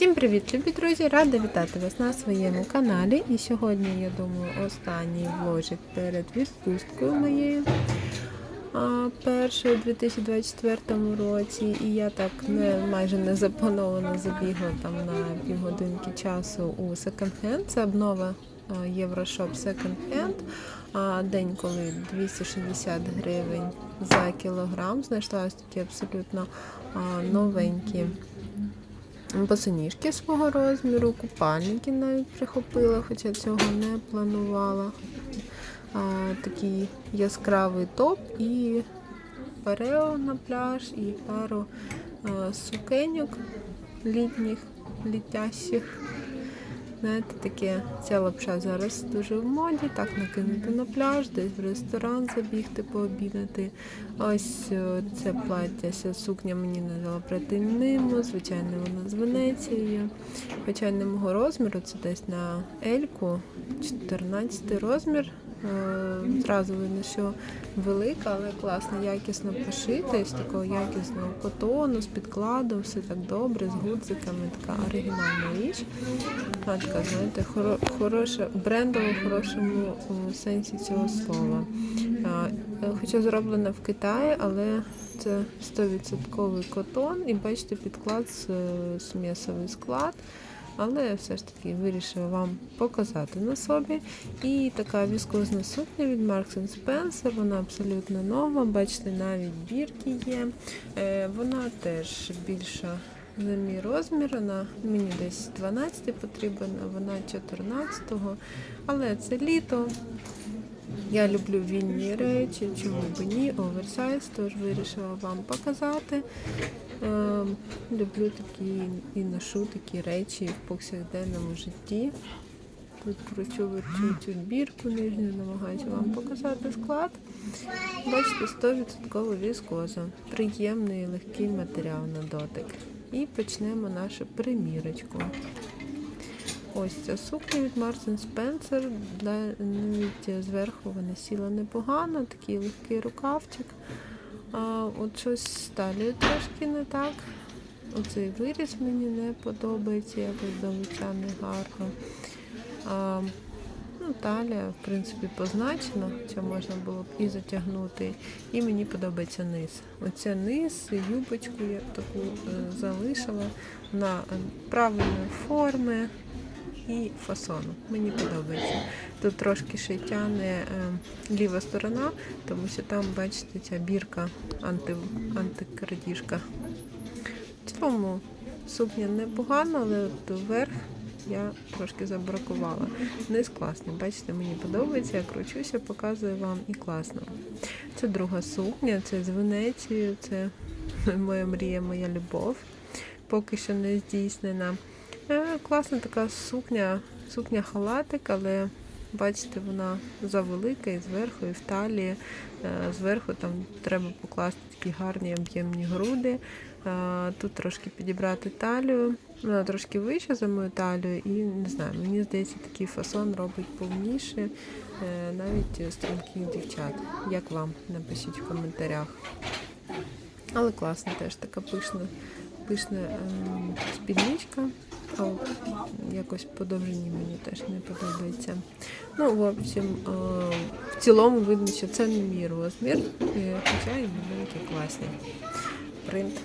Всім привіт, любі друзі! Рада вітати вас на своєму каналі. І сьогодні, я думаю, останній вложик перед відпусткою моєю першою у 2024 році. І я так не майже не заплановано забігла там на півгодинки часу у секонд-хенд. Це обнова Єврошоп секонд-хенд. День, коли 260 гривень за кілограм. Знайшла ось такі абсолютно новенькі босоніжки свого розміру, купальники навіть прихопила, хоча цього не планувала. А, такий яскравий топ і парео на пляж, і пару а, сукеньок літніх, літящих. Знаєте, таке ця лапша зараз дуже в моді, так накинути на пляж, десь в ресторан забігти, пообідати. Ось е, це плаття, ця сукня мені надала дала пройти звичайно, вона з Венецією. Хоча не мого розміру, це десь на Ельку, 14 розмір. Е, Зразу видно, що велика, але класно, якісно пошита, з такого якісного котону, з підкладом, все так добре, з гудзиками, така оригінальна річ. А, така, знаєте, хоро- хороша, брендово в хорошому сенсі цього слова. Е, Хоча зроблена в Китаї, але це 100% котон, і бачите, підклад з е, смісовий склад. Але все ж таки вирішила вам показати на собі. І така віскозна сукня від Marks Spencer, вона абсолютно нова. Бачите, навіть бірки є. Е, Вона теж більша за мій розмір. Вона мені десь 12 потрібна, вона 14-го. Але це літо. Я люблю вільні речі, чому б ні, оверсайз, тож вирішила вам показати. Е, люблю такі і ношу такі речі в повсякденному житті. Тут кручу верчу цю бірку нижню, намагаюся вам показати склад. Бачите, 100% віскоза. Приємний легкий матеріал на дотик. І почнемо нашу примірочку. Ось ця сукня від Spencer. Для, навіть зверху вона сіла непогано, такий легкий рукавчик. А, от щось з талією трошки не так. Оцей виріз мені не подобається, якось до лиця не гарно. А, ну, талія, в принципі, позначена, що можна було б і затягнути. І мені подобається низ. Оця низ, юбочку я таку е, залишила. Е, правильної форми і фасону. Мені подобається. Тут трошки ще тяне е, ліва сторона, тому що там, бачите, ця бірка анти, антикрадіжка. В цілому сукня непогана, але от верх я трошки забракувала. Низ класний, бачите, мені подобається, я кручуся, показую вам і класно. Це друга сукня, це з Венеції, це моя мрія, моя любов. Поки що не здійснена. Класна така сукня, сукня халатик, але бачите, вона завелика і зверху, і в талії. Е, Зверху там треба покласти такі гарні об'ємні груди. Е, Тут трошки підібрати талію. Вона трошки вища за мою талію, і не знаю, мені здається, такий фасон робить повніше е, навіть струнких дівчат. Як вам? Напишіть в коментарях. Але класна теж така пишна, пишна ем, спідничка. Якось подовжені мені теж не подобається. Ну, в общем, е, в цілому видно, що це не мій розмір, хоча і маленькі класні. Принт.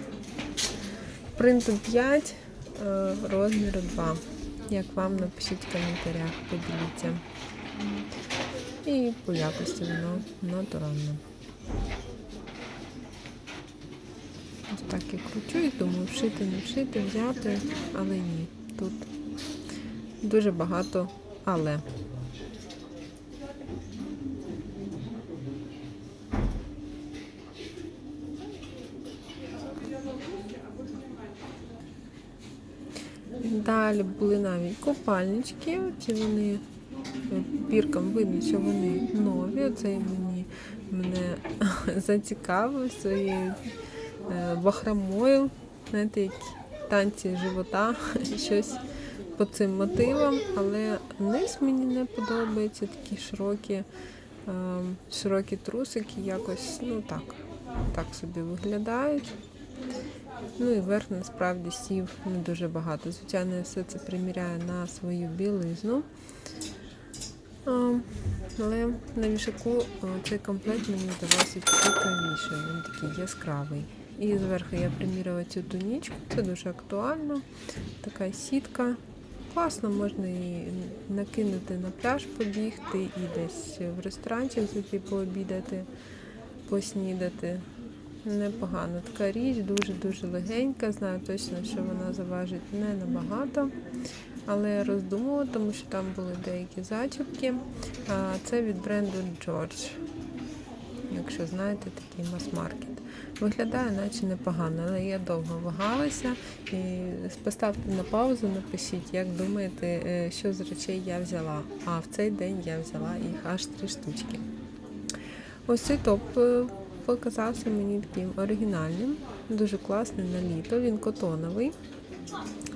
Принту 5, е, розміру 2. Як вам напишіть в коментарях, поділіться. І по якості воно натуральне. Ось так і думаю, вшити, не вшити, взяти, але ні. Тут дуже багато але. Далі були навіть купальнички, ці вони е, піркам видно, що вони нові. Оцей мені мене зацікавив своєю е, бахромою, знаєте, які танці живота, щось по цим мотивам, але низ мені не подобається, такі широкі, е, широкі трусики, якось, ну так, так собі виглядають. Ну і верх насправді сів не дуже багато. Звичайно, я все це приміряю на свою білизну. Але на вішаку цей комплект мені здавався цікавіше, він такий яскравий. І зверху я приміряла цю тунічку, це дуже актуально. Така сітка. Класно, можна її накинути на пляж, побігти і десь в ресторанчик зайти пообідати, поснідати. Непогано. Така річ, дуже-дуже легенька. Знаю точно, що вона заважить не набагато. Але я роздумувала, тому що там були деякі зачіпки. Це від бренду George. Якщо знаєте, такий мас-маркет. Виглядає наче непогано, але я довго вагалася. І поставте на паузу, напишіть, як думаєте, е, що з речей я взяла. А в цей день я взяла їх аж три штучки. Ось цей топ е, показався мені таким оригінальним, дуже класний на літо. Він котоновий.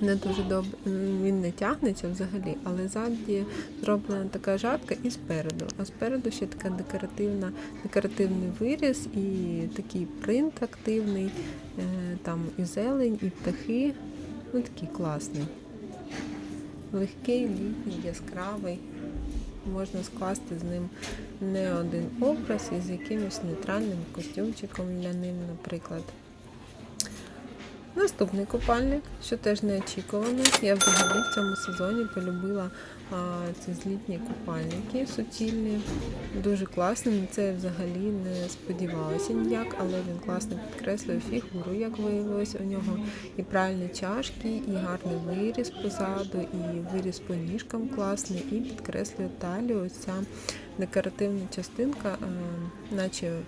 Не дуже добре, він не тягнеться взагалі, але ззаді зроблена така жатка і спереду. А спереду ще така декоративна, декоративний виріз і такий принт активний, е, там і зелень, і птахи. Ну такий класний. Легкий, літній, яскравий. Можна скласти з ним не один образ із якимось нейтральним костюмчиком ляним, наприклад. Наступний купальник, що теж неочікувано. Я взагалі в цьому сезоні полюбила а, ці злітні купальники суцільні. Дуже класний. Це взагалі не сподівалася ніяк, але він класно підкреслює фігуру, як виявилось. У нього і правильні чашки, і гарний виріз позаду, і виріз по ніжкам класний, і підкреслює талію. Ось ця декоративна частинка, а, наче м,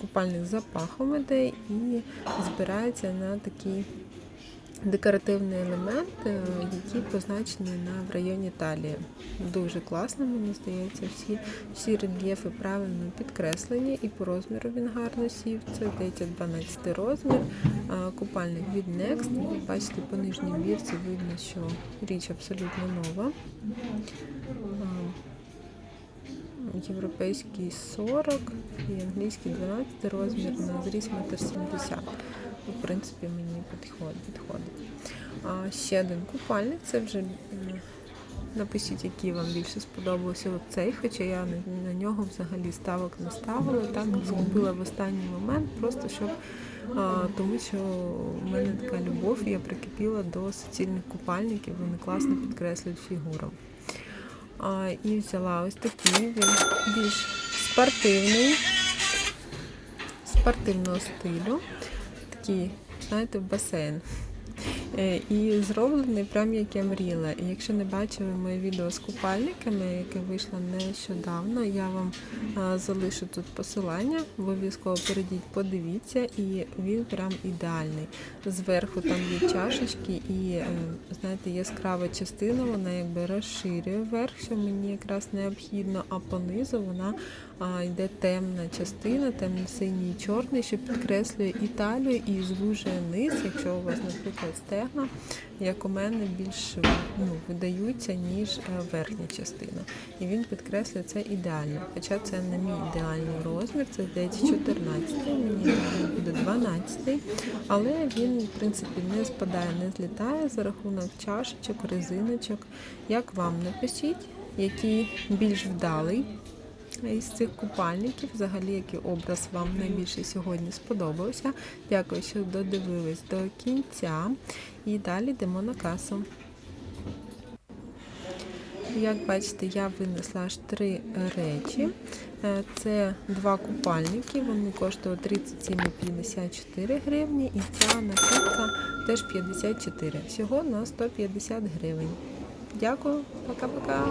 купальник запахом іде і збирається на такий декоративний елемент, е, який позначений на в районі талії. Дуже класно, мені здається, всі, всі рельєфи правильно підкреслені і по розміру він гарно сів. Це здається 12 розмір. Купальник від Next. Бачите, по нижній бірці видно, що річ абсолютно нова. Європейський 40 і англійський 12 розмір на зріс 1,70 м. В принципі, мені підходить. А ще один купальник, це вже напишіть, який вам більше сподобався цей, хоча я на нього взагалі ставок не ставила. Так скупила в останній момент, просто щоб а, тому що в мене така любов, і я прикипіла до суцільних купальників, вони класно підкреслюють фігуру. І взяла ось такий, він більш спортивний, спортивного стилю. Такий, знаєте, басейн. Е, І зроблений прям як я мріяла. І якщо не бачили моє відео з купальниками, яке вийшло нещодавно, я вам залишу тут посилання. Обов'язково перейдіть, подивіться, і він прям ідеальний. Зверху там є чашечки, і е, знаєте, яскрава частина, вона якби розширює верх, що мені якраз необхідно, а понизу вона а, йде темна частина, темно-синій і чорний, що підкреслює і талію, і звужує низ, якщо у вас, наприклад, стегна, як у мене більш ну, видаються, ніж е, верхня частина. І він підкреслює це ідеально. Хоча це не мій ідеальний розмір, це здається 14, мені буде 12, але він, в принципі, не спадає, не злітає за рахунок чашечок, резиночок. Як вам напишіть, який більш вдалий із цих купальників, взагалі, який образ вам найбільше сьогодні сподобався. Дякую, що додивились до кінця. І далі йдемо на касу. Як бачите, я винесла аж три речі. Е, Це два купальники, вони коштують 37,54 гривні, і ця накидка теж 54. Всього на 150 гривень. Дякую, пока-пока.